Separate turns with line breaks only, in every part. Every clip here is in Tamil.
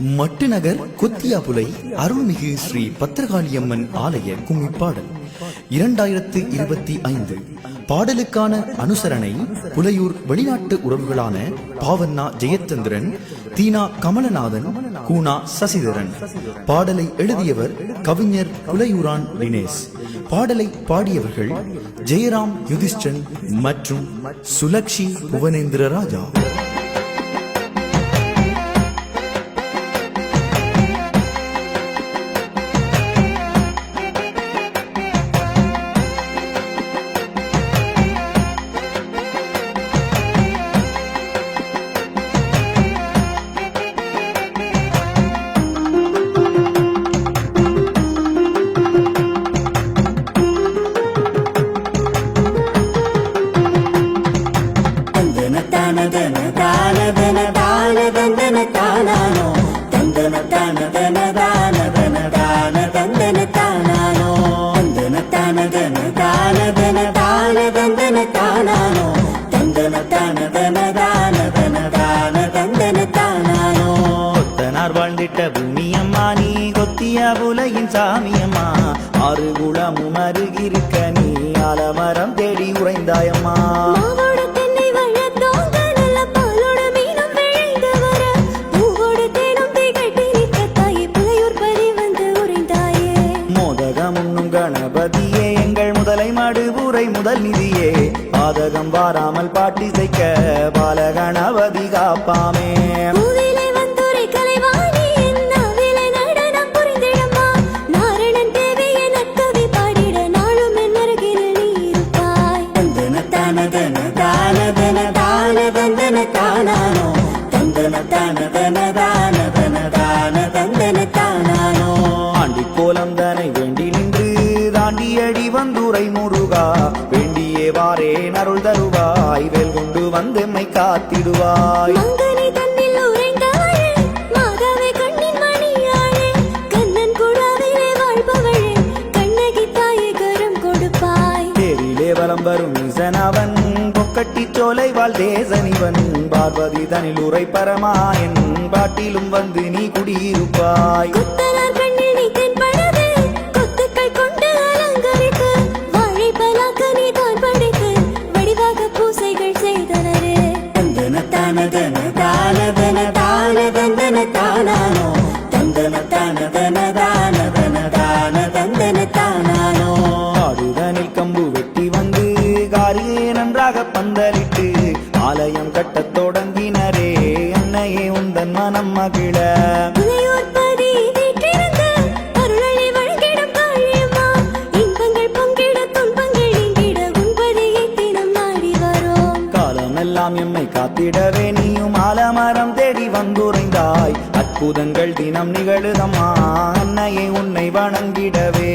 மட்டுநகர் கொத்தியாபுலை அருள்மிகு ஸ்ரீ பத்திரகாளியம்மன் ஆலய கும்மிப்பாடல். இரண்டாயிரத்து இருபத்தி ஐந்து பாடலுக்கான அனுசரணை புலையூர் வெளிநாட்டு உறவுகளான பாவண்ணா ஜெயச்சந்திரன் தீனா கமலநாதன் கூனா சசிதரன். பாடலை எழுதியவர் கவிஞர் புலையூரான் தினேஷ் பாடலை பாடியவர்கள் ஜெயராம் யுதிஷ்டன் மற்றும் சுலக்ஷி புவனேந்திர ராஜா.
தான தன தான தன தான தந்தன தானானோ? தந்தன தான தன தான தன தான தந்தன தானானோ? தந்தன தான தன தான தன தான தந்தன தானானோ? தந்தன தான தன தான தன தான தந்தன தானானோ?
கொத்தனார் வாழ்ந்திட்ட பூமியம்மா நீ கொத்திய புலையின் சாமியம்மா. ஆறு குளமும் அருகிருக்க நீ அலமரம் தேடி உறைந்தாயம்மா. முதல் நிதியே. பாதகம் வாராமல் பாட்டிசைக்க பாலகணபதி காப்பாமே.
தந்தன தான தன தான தன தான
வந்துரை முருகா வேண்டியே வாரேன் அருள் தருவாய். வேல் கொண்டு வந்தெம்மை காத்திடுவாய். வலம் வரும் பொக்கட்டி தேசனிவன். பார்வதி தனில் உரை பரமாயன் பாட்டிலும் வந்து நீ குடியிருப்பாய்.
தந்தன தானானோ? தந்தன தான தன தான தன தான தந்தன தானானோ?
ஆடுதனில் கம்பு வெட்டி வந்து காரியே நன்றாக பந்தலிட்டு ஆலயம் கட்டத் தொடங்கினரே அன்னையே உந்தன் மனம் மகிழ. எம்மை காத்திடவே நீயும் ஆலமரம் தேடி வந்துரைந்தாய் அற்புதங்கள் தினம் நிகழுதம்மா. அன்னையை உன்னை வணங்கிடவே.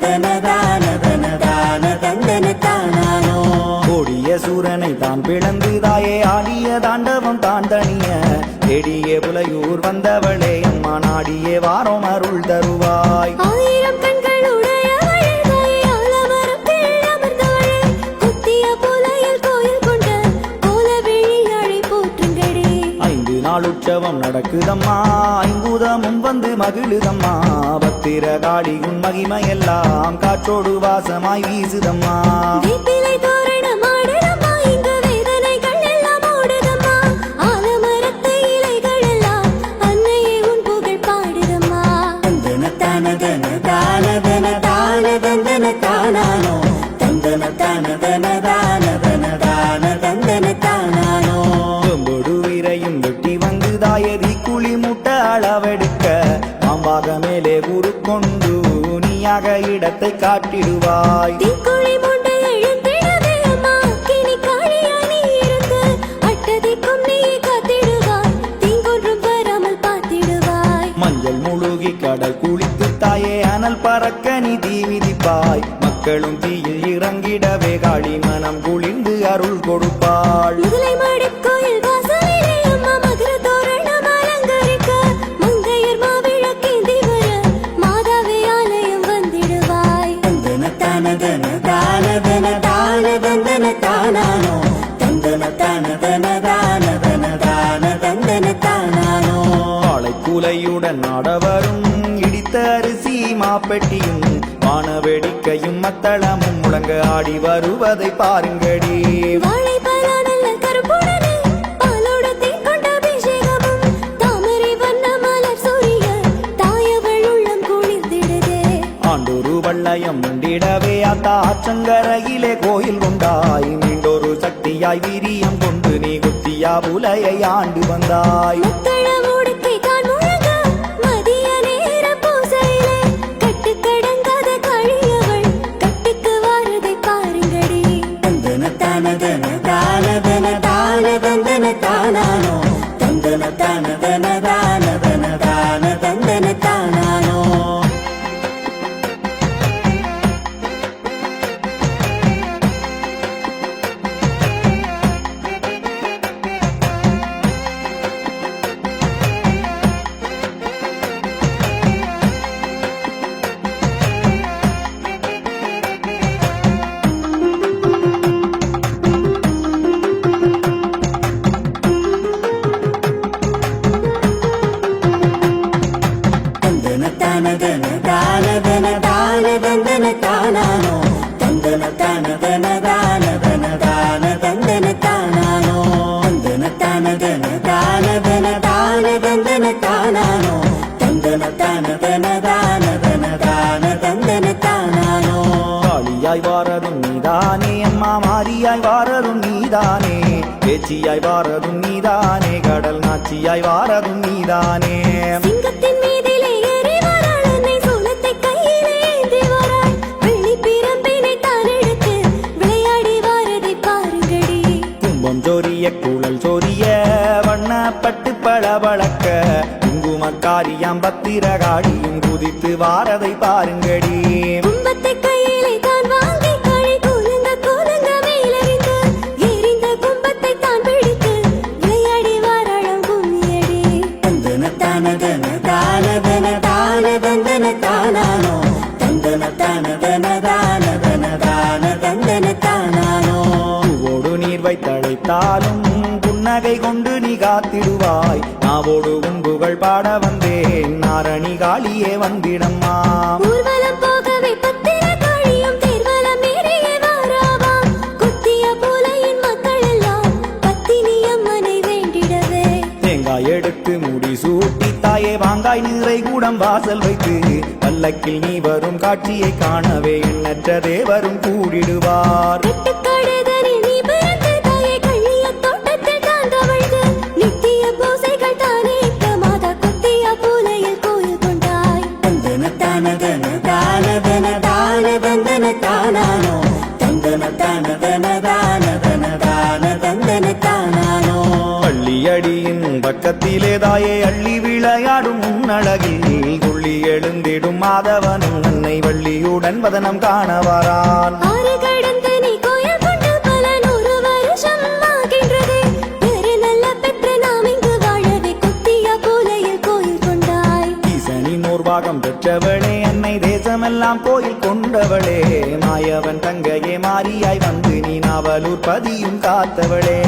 தன தான தன தந்தன தானானோ
கோடிய சூரனை தான் பிளந்து நடக்குதம்மா? ஐம்பூதமும் வந்து மகிழுதம்மா. பத்திர காளி உன் மகிமையெல்லாம் காற்றோடு வாசமாய் வீசுதம்மா.
தான தன தன தான தன
வராமல் பார்த்திடுவாய்.
மஞ்சள் முழுகி கடல் குளித்து தாயே அனல் பறக்க நீ தீ மிதிப்பாய் மக்களும் தீயில் இறங்கிடவே காளி மனம் குளிர்ந்து அருள் கொடுப்பாள்.
தானானோ? தந்தன தானதன தானதன தான தந்தன தானானோ?
காளை கூலையுடன் ஆடவரும் இடித்த அரிசி மாப்பெட்டியும் வான வேடிக்கையும் மத்தளமும் முழங்க ஆடி வருவதை பாருங்கடி. அத்தா ஆற்றங்கரையிலே கோயில் கொண்டாய். மீண்டொரு சக்தியாய் வீரியம் கொண்டு நீ குத்தியா புலையை ஆண்டு வந்தாய்.
முடுக்கை தான் முழங்க. மதிய தானதன தானதன தானதந்தன தானானோ? தந்தன தானதன தானதன தான தந்தன தானானோ? தந்தன தானதன தானதன தானதந்தன தானானோ? தந்தன தானதன தானதன தான தந்தன தானானோ?
காளியாய் வாரதும் நீதானே அம்மா மாரியாய் வாரதும் நீதானே பேச்சியாய் வாரதும் நீதானே கடல் நாச்சியாய் வாரதும் நீதானே. பளபளக்க குங்குமக்காரியாம் பத்திரகாடியும் குதித்து வாரதை பாருங்கடி.
அம்மனை வேண்டிடவே.
தேங்காய் எடுத்து முடி சூட்டி தாயே வாங்காய் நீரை கூடம் வாசல் வைத்து பல்லக்கில் நீ வரும் காட்சியை காணவே எண்ணற்ற தேவரும் கூடிடுவார். பக்கத்திலே தாயே அள்ளி விளையாடும் உன்னழகில் துள்ளி எழுந்திடும் மாதவனும் அன்னை வள்ளியுடன் வதனம் காண வரான்
ஆறு கடந்து நீ கோயில் கொண்டு பல நூறு வருஷம் ஆகின்றதே. வேறு நல்ல பெற்ற நாம் இங்கு வாழவே குத்திய பூலையில் கோயில் கொண்டாய்.
ஈசனின் ஓர்வாகம் பெற்றவளே அன்னை தேசமெல்லாம் கோயில் கொண்டவளே. மாயவன் தங்கையே மாரியாய் வந்து நீ நாவலூர் பதியும் காத்தவளே.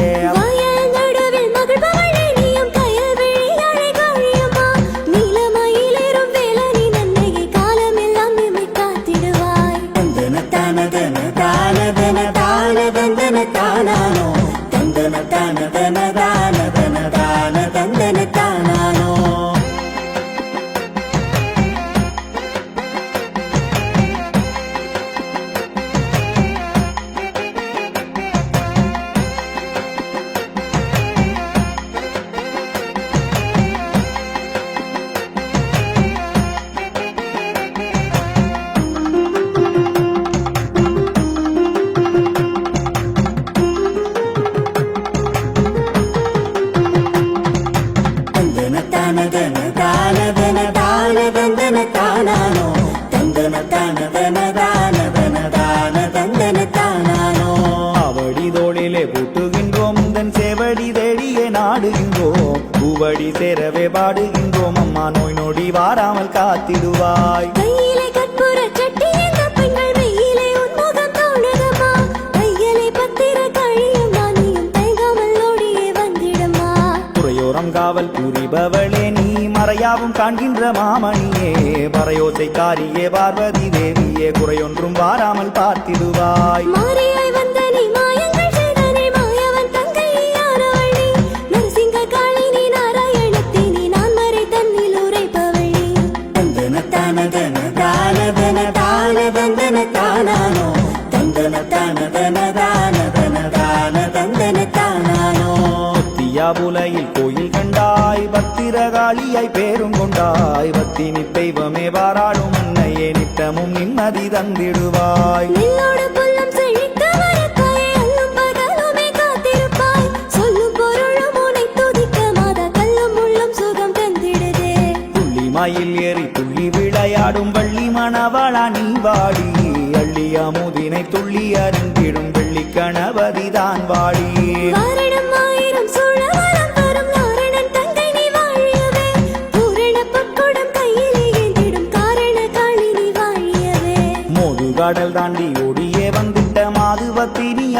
அவடி தோளிலே பூட்டுகின்றோம். உந்தன் செவடி தேடியே நாடுகின்றோம். பூவடி சேரவே பாடுகின்றோம். அம்மா நோய் நொடி வாராமல் காத்திடுவாய். காவல் புரிபவளே நீ மறையாவும் காண்கின்ற மாமணியே. பறையோசைக்காரியே பார்வதி தேவியே குறையொன்றும் வாராமல் பார்த்திடுவாய். விழாவுலையில் கோயில் கண்டாய் பத்திரகாளியாய் பேரும் கொண்டாய். பத்தி தெய்வமே வாராளும் அன்னையே நித்தமும் நிம்மதி தந்திடுவாய். மயில் ஏறி துள்ளி விளையாடும் வள்ளி மணவாளா நீ வாடி. அள்ளி அமுதினை துள்ளி அருந்திடும் வெள்ளி கணபதிதான் வாடி.